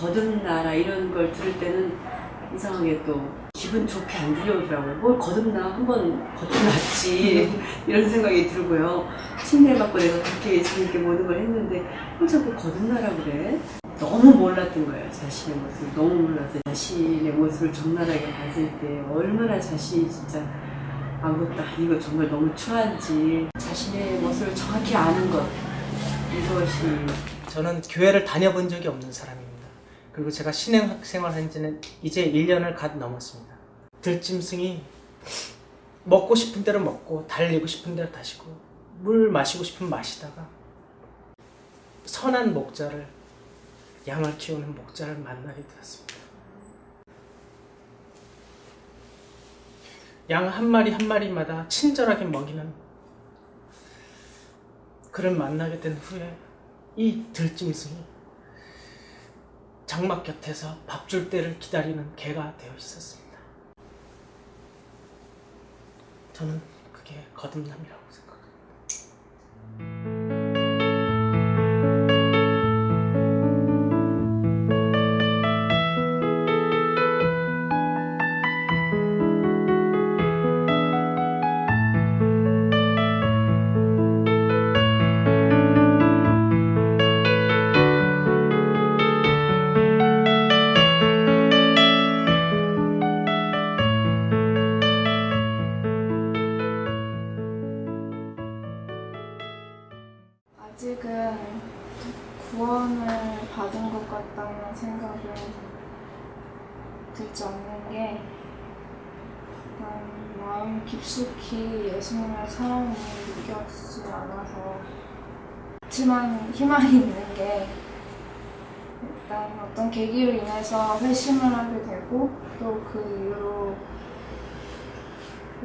거듭나라 이런 걸 들을 때는 이상하게 또 기분 좋게 안 들려오더라고요. 뭘 거듭나 한 번 거듭났지 이런 생각이 들고요. 침례 받고 내가 그렇게 예수님께 모든 걸 했는데 왜 자꾸 거듭나라 그래? 너무 몰랐던 거예요. 자신의 모습을 너무 몰라서 자신의 모습을 적나라하게 봤을 때 얼마나 자신이 진짜 아무것도 아니고 정말 너무 추한지 자신의 모습을 정확히 아는 것 이것이 저는 교회를 다녀본 적이 없는 사람입니다. 그리고 제가 신행 생활한 지는 이제 1년을 갓 넘었습니다. 들짐승이 먹고 싶은 대로 먹고 달리고 싶은 대로 다시고 물 마시고 싶으면 마시다가 선한 목자를 양을 키우는 목자를 만나게 되었습니다. 양 한 마리 한 마리마다 친절하게 먹이는 그를 만나게 된 후에 이 들짐승이 장막 곁에서 밥 줄 때를 기다리는 개가 되어 있었습니다. 저는 그게 거듭남이라고 예수님의 사랑이 느껴지지 않아서 그렇지만 희망이 있는 게 일단 어떤 계기로 인해서 회심을 하게 되고 또 그 이후로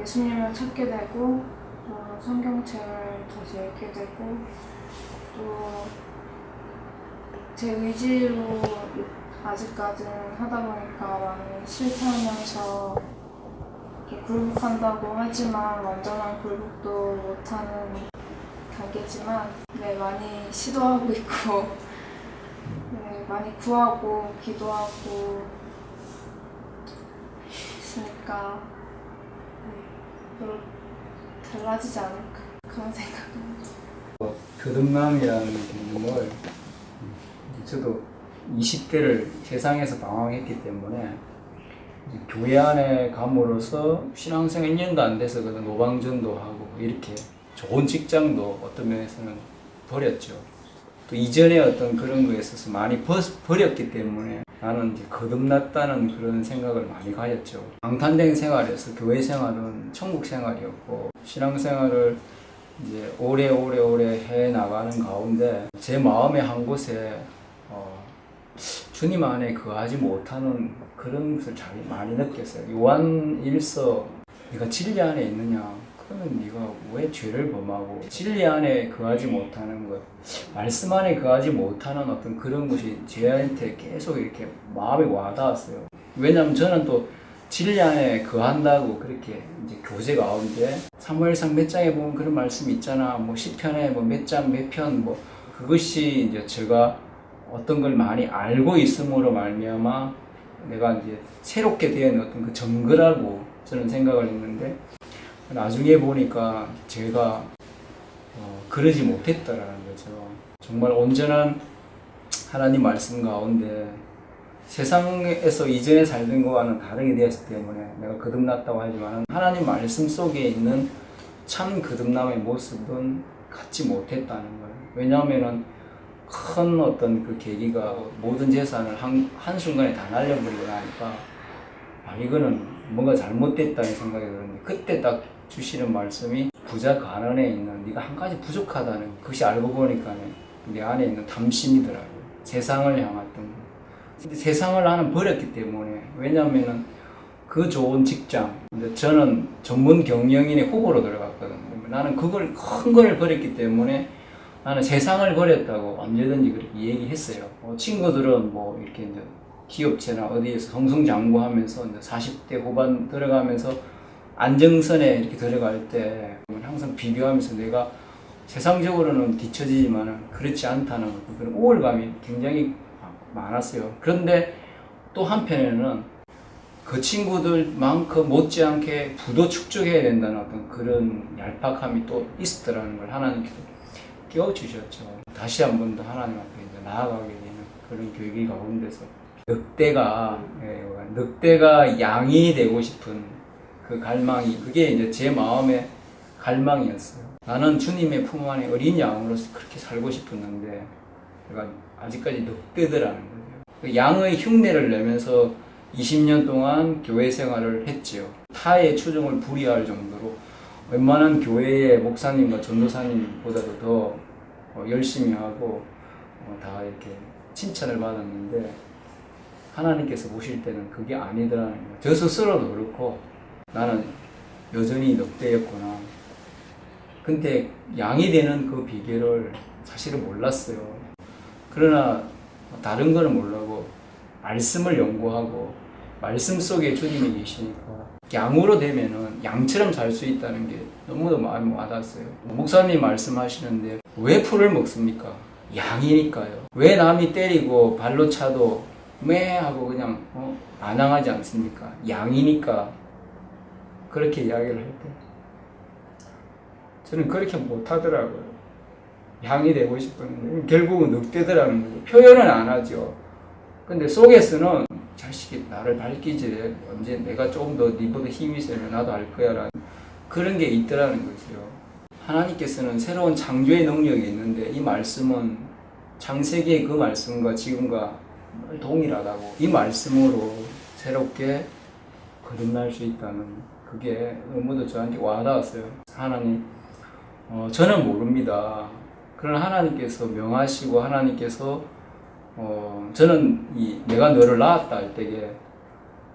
예수님을 찾게 되고 또 성경책을 다시 읽게 되고 또 제 의지로 아직까지는 하다 보니까 많이 실패하면서 굴복한다고 하지만 완전한 굴복도 못하는 단계지만 네 많이 시도하고 있고 네 많이 구하고 기도하고 있으니까 네 별로 달라지지 않을까 그런 생각입니다. 거듭남이라는 개념을 저도 20대를 세상에서 방황했기 때문에 교회 안에 감으로써 신앙생활 1년도 안 돼서 그 노방전도 하고 이렇게 좋은 직장도 어떤 면에서는 버렸죠. 또 이전에 어떤 그런 거에 있어서 많이 버, 버렸기 때문에 나는 거듭났다는 그런 생각을 많이 가졌죠. 방탄된 생활에서 교회 생활은 천국 생활이었고 신앙생활을 이제 오래오래 오래 해 나가는 가운데 제 마음의 한 곳에 어, 주님 안에 거하지 못하는 그런 것을 잘 많이 느꼈어요. 요한 일서 네가 진리 안에 있느냐? 그러면 네가 왜 죄를 범하고 진리 안에 거하지 못하는 것, 말씀 안에 거하지 못하는 어떤 그런 것이 제한테 계속 이렇게 마음에 와닿았어요. 왜냐하면 저는 또 진리 안에 거한다고 그렇게 이제 교재 가운데 사무엘상 몇 장에 보면 그런 말씀이 있잖아. 뭐 시편에 뭐 몇 장 몇 편뭐 그것이 이제 제가 어떤 걸 많이 알고 있음으로 말미암아 내가 이제 새롭게 된 어떤 그 증거라고 저는 생각을 했는데 나중에 보니까 제가 어, 그러지 못했다라는 거죠. 정말 온전한 하나님 말씀 가운데 세상에서 이전에 살던 것과는 다르게 되었기 때문에 내가 거듭났다고 하지만 하나님 말씀 속에 있는 참 거듭남의 모습은 갖지 못했다는 거예요. 왜냐하면은 큰 어떤 그 계기가 모든 재산을 한, 한순간에 다 날려버리고 나니까 아, 이거는 뭔가 잘못됐다는 생각이 들었는데 그때 딱 주시는 말씀이 부자 가난에 있는 네가 한 가지 부족하다는 그것이 알고 보니까 내 안에 있는 탐심이더라고요. 세상을 향했던 거. 근데 세상을 나는 버렸기 때문에 왜냐하면은 그 좋은 직장 저는 전문 경영인의 후보로 들어갔거든요. 나는 그걸 큰 걸 버렸기 때문에 나는 세상을 버렸다고 언제든지 그렇게 얘기했어요. 어, 친구들은 뭐 이렇게 이제 기업체나 어디에서 성승장구하면서 이제 40대 후반 들어가면서 안정선에 이렇게 들어갈 때 항상 비교하면서 내가 세상적으로는 뒤처지지만 그렇지 않다는 것, 그런 우월감이 굉장히 많았어요. 그런데 또 한편에는 그 친구들만큼 못지않게 부도 축적해야 된다는 어떤 그런 얄팍함이 또 있었더라는 걸 하나님께서 깨워주셨죠. 다시 한 번 더 하나님 앞에 나아가게 되는 그런 교육이 가운데서 늑대가 예, 늑대가 양이 되고 싶은 그 갈망이 그게 이제 제 마음의 갈망이었어요. 나는 주님의 품 안에 어린 양으로서 그렇게 살고 싶었는데 내가 아직까지 늑대더라는 거죠. 그 양의 흉내를 내면서 20년 동안 교회 생활을 했지요. 타의 추종을 불이할 정도로 웬만한 교회의 목사님과 전도사님보다도 더 어, 열심히 하고 어, 다 이렇게 칭찬을 받았는데 하나님께서 보실 때는 그게 아니더라는 거예요. 저 스스로도 그렇고 나는 여전히 늑대였구나. 근데 양이 되는 그 비결을 사실은 몰랐어요. 그러나 다른 거는 몰라고 말씀을 연구하고 말씀 속에 주님이 계시니까 양으로 되면은 양처럼 살수 있다는 게 너무도 마음이 와닿았어요. 목사님 말씀하시는데 왜 풀을 먹습니까? 양이니까요. 왜 남이 때리고 발로 차도 매 하고 그냥 어, 반항하지 않습니까? 양이니까 그렇게 이야기를 할 때 저는 그렇게 못하더라고요. 양이 되고 싶었는데 결국은 늑대더라는 거죠. 표현은 안 하죠. 근데 속에서는 자식이 나를 밝히지 언제 내가 조금 더 니보다 힘이 세면 나도 알 거야 라는 그런 게 있더라는 거죠. 하나님께서는 새로운 창조의 능력이 있는데 이 말씀은 창세기의 그 말씀과 지금과 늘 동일하다고 이 말씀으로 새롭게 거듭날 수 있다는 그게 너무도 저한테 와닿았어요. 하나님, 어, 저는 모릅니다. 그러나 하나님께서 명하시고 하나님께서 어, 저는 이 내가 너를 낳았다 할 때에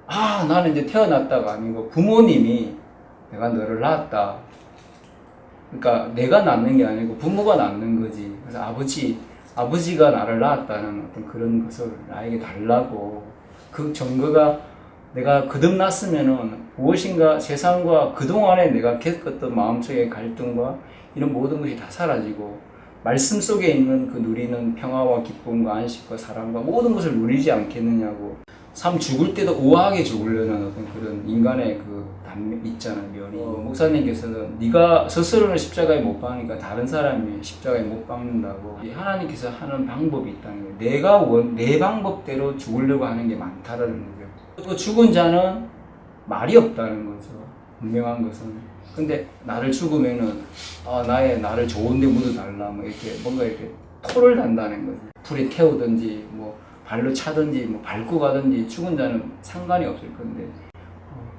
아 나는 이제 태어났다가 아니고 부모님이 내가 너를 낳았다. 그러니까 내가 낳는 게 아니고 부모가 낳는 거지. 그래서 아버지 아버지가 나를 낳았다는 어떤 그런 것을 나에게 달라고 그 증거가 내가 거듭났으면은 무엇인가 세상과 그동안에 내가 겪었던 마음속의 갈등과 이런 모든 것이 다 사라지고 말씀 속에 있는 그 누리는 평화와 기쁨과 안식과 사랑과 모든 것을 누리지 않겠느냐고. 삶 죽을 때도 우아하게 죽으려는 어떤 그런 인간의 그 단면 있잖아요 면이. 목사님께서는 네가 스스로는 십자가에 못 박으니까 다른 사람이 십자가에 못 박는다고. 이 하나님께서 하는 방법이 있다는 거예요. 내가 원, 내 방법대로 죽으려고 하는 게 많다라는 거예요. 또 죽은 자는 말이 없다는 거죠. 분명한 것은 근데 나를 죽으면은 아 나의 나를 좋은데 묻어달라 뭐 이렇게 뭔가 이렇게 토를 단다는 거지 불에 태우든지 뭐 발로 차든지 뭐 밟고 가든지 죽은 자는 상관이 없을 건데. 어,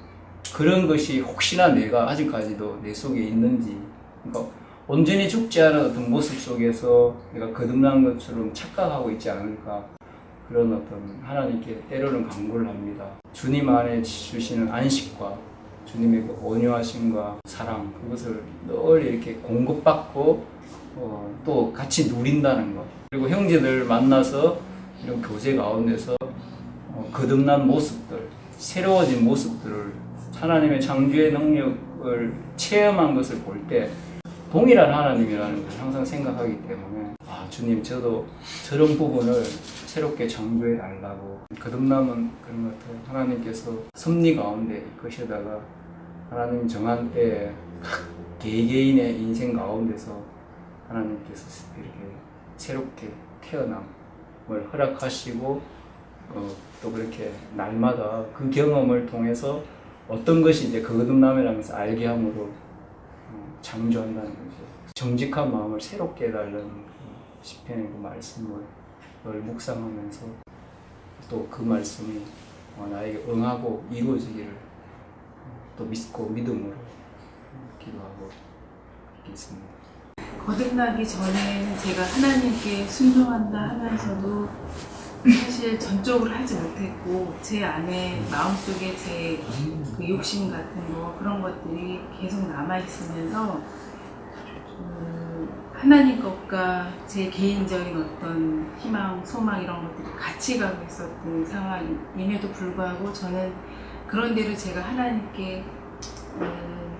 그런 것이 혹시나 내가 아직까지도 내 속에 있는지 그러니까 온전히 죽지 않은 어떤 모습 속에서 내가 거듭난 것처럼 착각하고 있지 않을까. 그런 어떤 하나님께 때로는 강구를 합니다. 주님 안에 주시는 안식과 주님의 그 온유하심과 사랑 그것을 늘 이렇게 공급받고 어, 또 같이 누린다는 것. 그리고 형제들 만나서 이런 교제 가운데서 어, 거듭난 모습들 새로워진 모습들을 하나님의 창조의 능력을 체험한 것을 볼 때 동일한 하나님이라는 걸 항상 생각하기 때문에 아 주님 저도 저런 부분을 새롭게 창조해 달라고 거듭남은 그런 것 같아요 하나님께서 섭리 가운데 이것에다가 하나님 정한 때에 각 개개인의 인생 가운데서 하나님께서 이렇게 새롭게 태어남을 허락하시고 어, 또 그렇게 날마다 그 경험을 통해서 어떤 것이 이제 거듭남이라면서 알게 함으로 어, 창조한다는 거죠. 정직한 마음을 새롭게 해달라는 그 시편의 그 말씀을 늘 묵상하면서 또 그 말씀이 어, 나에게 응하고 이루어지기를 또 믿고 믿음으로 기도하고 있습니다. 거듭나기 전에 제가 하나님께 순종한다 하면서도 사실 전적으로 하지 못했고 제 안에 마음속에 제 그 욕심 같은 거 그런 것들이 계속 남아 있으면서 음, 하나님 것과 제 개인적인 어떤 희망, 소망 이런 것들이 같이 가고 있었던 상황임에도 불구하고 저는 그런 대로 제가 하나님께 음,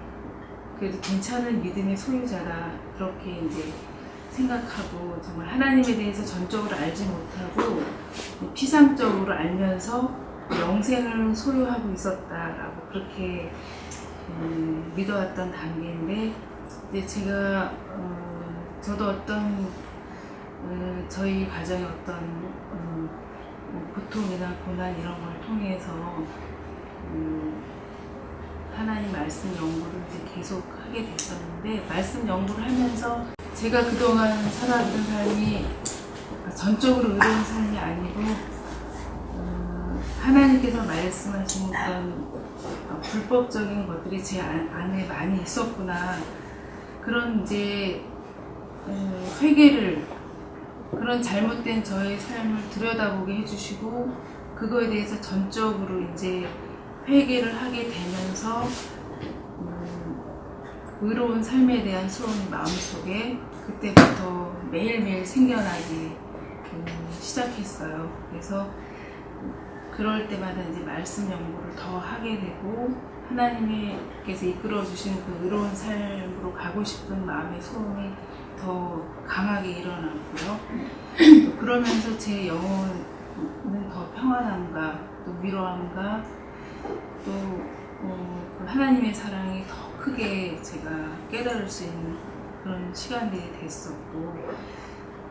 그래도 괜찮은 믿음의 소유자라 그렇게 이제 생각하고 정말 하나님에 대해서 전적으로 알지 못하고 피상적으로 알면서 영생을 소유하고 있었다라고 그렇게 음, 믿어왔던 단계인데 이제 제가 어, 저도 어떤 어, 저희 가정의 어떤 어, 뭐 고통이나 고난 이런 걸 통해서 음, 하나님 말씀 연구를 계속 하게 됐었는데 말씀 연구를 하면서 제가 그동안 살아왔던 삶이 전적으로 의로운 삶이 아니고 음, 하나님께서 말씀하신 그런 어, 불법적인 것들이 제 안- 안에 많이 있었구나. 그런 이제 음, 회개를 그런 잘못된 저의 삶을 들여다보게 해주시고 그거에 대해서 전적으로 이제 회개를 하게 되면서 음, 의로운 삶에 대한 소원이 마음속에 그때부터 매일매일 생겨나기 음, 시작했어요. 그래서 그럴 때마다 이제 말씀 연구를 더 하게 되고 하나님께서 이끌어 주신 그 의로운 삶으로 가고 싶은 마음의 소원이 더 강하게 일어났고요. 또 그러면서 제 영혼은 더 평안함과 또 위로함과 또 어, 그 하나님의 사랑이 더 크게 제가 깨달을 수 있는 그런 시간들이 됐었고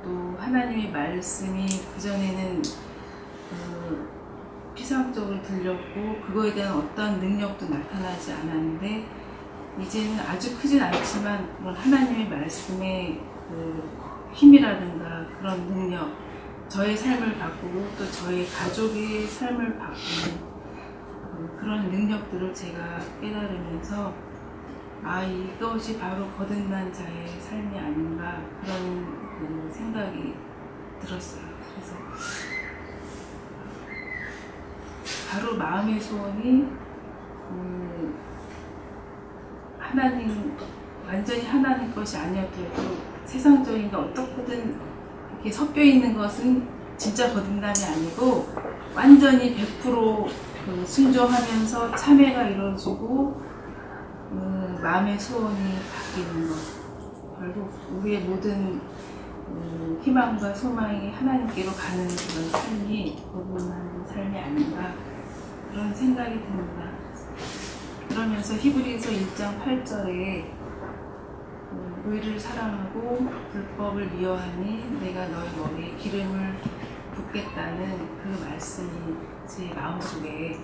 또 하나님의 말씀이 그전에는 그 피상적으로 들렸고 그거에 대한 어떤 능력도 나타나지 않았는데 이제는 아주 크진 않지만 그런 하나님의 말씀의 그 힘이라든가 그런 능력 저의 삶을 바꾸고 또 저의 가족의 삶을 바꾸는 그 그런 능력들을 제가 깨달으면서 아 이것이 바로 거듭난 자의 삶이 아닌가 그런 그 생각이 들었어요. 그래서 바로 마음의 소원이 음, 하나님 완전히 하나님 것이 아니었더라도 세상적인 게 어떻게든 이렇게 섞여 있는 것은 진짜 거듭남이 아니고 완전히 100%그 순종하면서 참회가 이루어지고 음, 마음의 소원이 바뀌는 것 결국 우리의 모든 음, 희망과 소망이 하나님께로 가는 그런 삶이 거듭나는 삶이 아닌가 그런 생각이 듭니다. 그러면서 히브리서 1장 8절에 음, 의를 사랑하고 불법을 미워하니 내가 너희 머리에 기름을 붓겠다는 그 말씀이 제 마음속에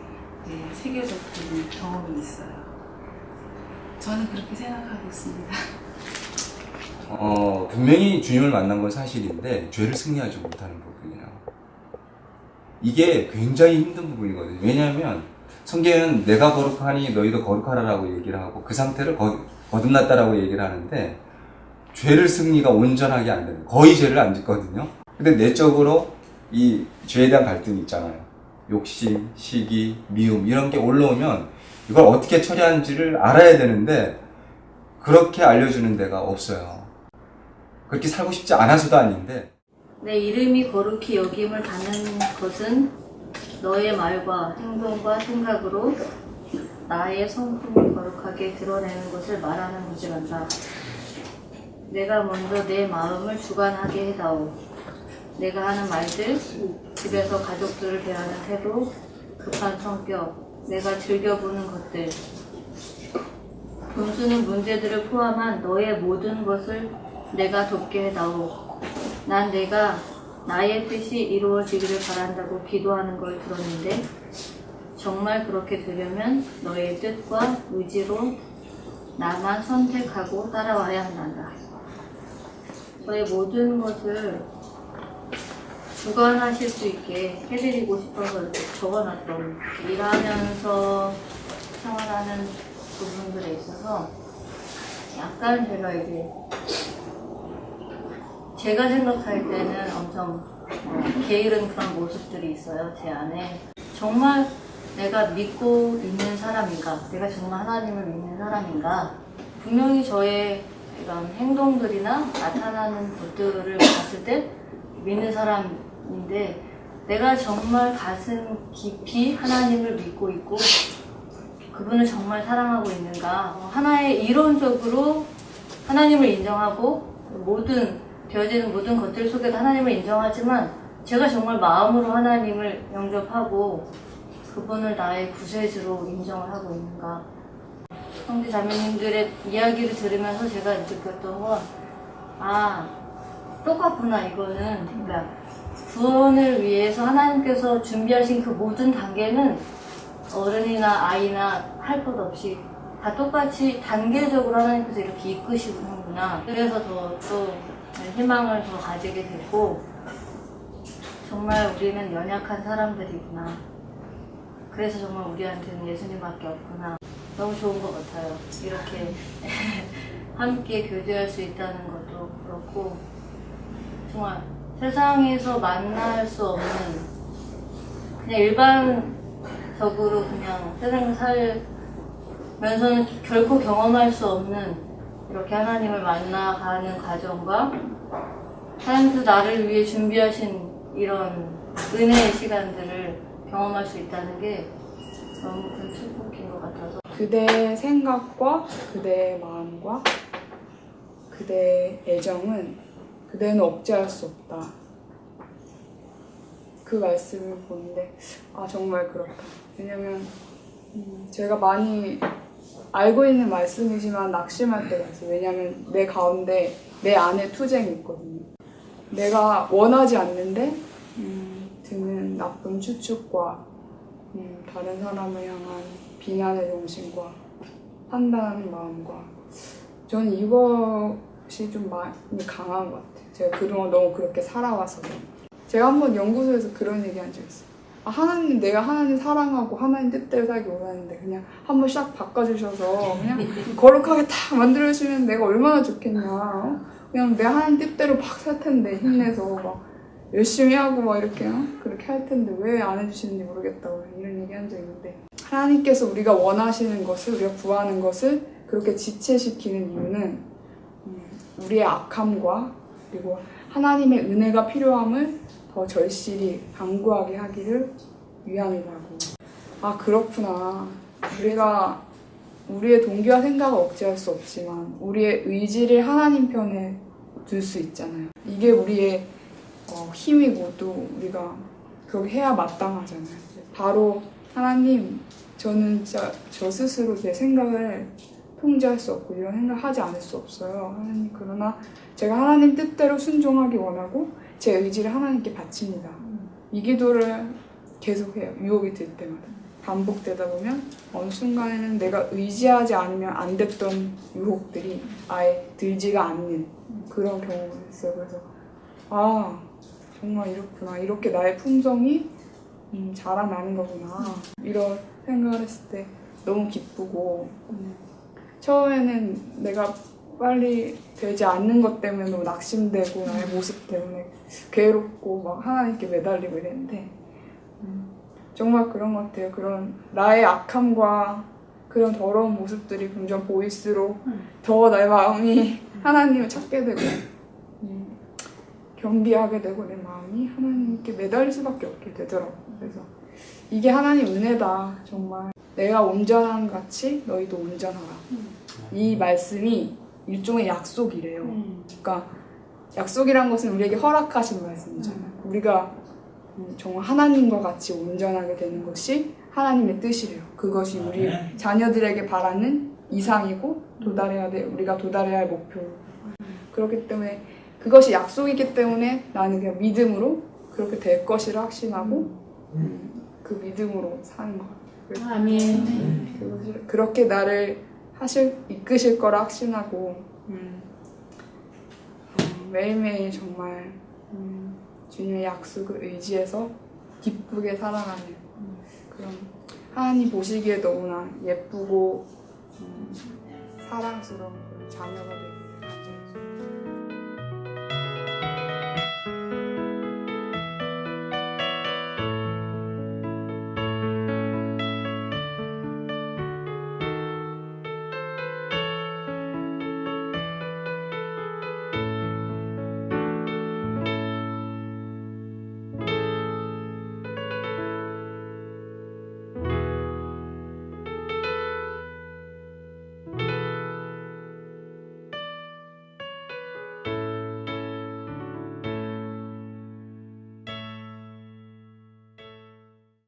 이제 새겨졌던 경험이 있어요. 저는 그렇게 생각하고 있습니다. 어, 분명히 주님을 만난 건 사실인데 죄를 승리하지 못하는 부분이에요. 이게 굉장히 힘든 부분이거든요. 왜냐하면 성경은 내가 거룩하니 너희도 거룩하라라고 얘기를 하고 그 상태를 거, 거듭났다라고 얘기를 하는데 죄를 승리가 온전하게 안 되는 거의 죄를 안 짓거든요. 근데 내적으로 이 죄에 대한 갈등이 있잖아요. 욕심, 시기, 미움 이런 게 올라오면 이걸 어떻게 처리하는지를 알아야 되는데 그렇게 알려주는 데가 없어요. 그렇게 살고 싶지 않아서도 아닌데 내 이름이 거룩히 여김을 받는 것은 너의 말과 행동과 생각으로 나의 성품을 거룩하게 드러내는 것을 말하는 것이란다. 내가 먼저 내 마음을 주관하게 해다오. 내가 하는 말들, 집에서 가족들을 대하는 태도, 급한 성격, 내가 즐겨보는 것들, 분수는 문제들을 포함한 너의 모든 것을 내가 돕게 해다오. 난 내가 나의 뜻이 이루어지기를 바란다고 기도하는 걸 들었는데 정말 그렇게 되려면 너의 뜻과 의지로 나만 선택하고 따라와야 한단다. 저의 모든 것을 주관하실 수 있게 해드리고 싶어서 적어놨던 일하면서 생활하는 부분들에 있어서 약간 제가 이제 제가 생각할 때는 엄청 어, 게으른 그런 모습들이 있어요 제 안에. 정말 내가 믿고 있는 사람인가 내가 정말 하나님을 믿는 사람인가 분명히 저의 이런 행동들이나 나타나는 것들을 봤을 때 믿는 사람인데 내가 정말 가슴 깊이 하나님을 믿고 있고 그분을 정말 사랑하고 있는가 어, 하나의 이론적으로 하나님을 인정하고 모든 되어지는 모든 것들 속에도 하나님을 인정하지만 제가 정말 마음으로 하나님을 영접하고 그분을 나의 구세주로 인정을 하고 있는가 형제 자매님들의 이야기를 들으면서 제가 느꼈던 건 아, 똑같구나, 이거는. 그러니까, 구원을 위해서 하나님께서 준비하신 그 모든 단계는 어른이나 아이나 할 것 없이 다 똑같이 단계적으로 하나님께서 이렇게 이끄시는구나. 그래서 더, 또, 희망을 더 가지게 됐고, 정말 우리는 연약한 사람들이구나. 그래서 정말 우리한테는 예수님밖에 없구나. 너무 좋은 것 같아요. 이렇게 함께 교제할 수 있다는 것도 그렇고 정말 세상에서 만날 수 없는 그냥 일반적으로 그냥 세상 살면서는 결코 경험할 수 없는 이렇게 하나님을 만나가는 과정과 하나님께서 나를 위해 준비하신 이런 은혜의 시간들을 경험할 수 있다는 게 너무 큰 축복인 것 같아서 그대의 생각과 그대의 마음과 그대의 애정은 그대는 억제할 수 없다. 그 말씀을 보는데 아 정말 그렇다. 왜냐면 음, 제가 많이 알고 있는 말씀이지만 낙심할 때가 있어요. 왜냐면 내 가운데 내 안에 투쟁이 있거든요. 내가 원하지 않는데 음, 드는 나쁜 추측과 음, 다른 사람을 향한 비난의 정신과 판단하는 마음과 저는 이것이 좀 많이 강한 것 같아요. 제가 그동안 너무 그렇게 살아와서 제가 한번 연구소에서 그런 얘기 한 적 있어요. 아, 하나님 내가 하나님 사랑하고 하나님 뜻대로 살기 원하는데 그냥 한번 싹 바꿔주셔서 그냥 거룩하게 딱 만들어주시면 내가 얼마나 좋겠냐. 어? 그냥 내 하나님 뜻대로 막 살 텐데 힘내서 막 열심히 하고 막 이렇게 어? 그렇게 할 텐데 왜 안 해주시는지 모르겠다고 이런 얘기 한 적 있는데 하나님께서 우리가 원하시는 것을 우리가 구하는 것을 그렇게 지체시키는 이유는 음, 우리의 악함과 그리고 하나님의 은혜가 필요함을 더 절실히 강구하게 하기를 위함이라고. 아 그렇구나. 우리가 우리의 동기와 생각을 억제할 수 없지만 우리의 의지를 하나님 편에 둘 수 있잖아요. 이게 우리의 어, 힘이고 또 우리가 그렇게 해야 마땅하잖아요. 바로 하나님, 저는 진짜 저 스스로 제 생각을 통제할 수 없고 이런 생각을 하지 않을 수 없어요. 하나님, 그러나 제가 하나님 뜻대로 순종하기 원하고 제 의지를 하나님께 바칩니다. 이 기도를 계속해요. 유혹이 들 때마다. 반복되다 보면 어느 순간에는 내가 의지하지 않으면 안 됐던 유혹들이 아예 들지가 않는 그런 경우가 있어요. 그래서 아 정말 이렇구나. 이렇게 나의 품성이 음, 자라나는 거구나. 이런 생각을 했을 때 너무 기쁘고 음, 처음에는 내가 빨리 되지 않는 것 때문에 너무 낙심되고 나의 모습 때문에 괴롭고 막 하나님께 매달리고 이랬는데 음, 정말 그런 것 같아요. 그런 나의 악함과 그런 더러운 모습들이 점점 보일수록 더 나의 마음이 하나님을 찾게 되고 음, 겸비하게 되고 내 마음이 하나님께 매달릴 수밖에 없게 되더라고요. 그래서 이게 하나님 은혜다. 정말 내가 온전한 같이 너희도 온전하라. 이 말씀이 일종의 약속이래요. 그러니까 약속이란 것은 우리에게 허락하신 말씀이잖아요. 우리가 음, 정말 하나님과 같이 온전하게 되는 것이 하나님의 뜻이래요. 그것이 우리 자녀들에게 바라는 이상이고 도달해야 돼 우리가 도달해야 할 목표. 그렇기 때문에 그것이 약속이기 때문에 나는 그냥 믿음으로 그렇게 될 것이라 확신하고 음, 그 믿음으로 사는 것 같아요. 아멘. 그렇게 나를 하실 이끄실 거라 확신하고 음, 음, 매일매일 정말 음, 주님의 약속을 의지해서 기쁘게 살아가는 그런 하나님 보시기에 너무나 예쁘고 음, 사랑스러운 그런 자녀가 되고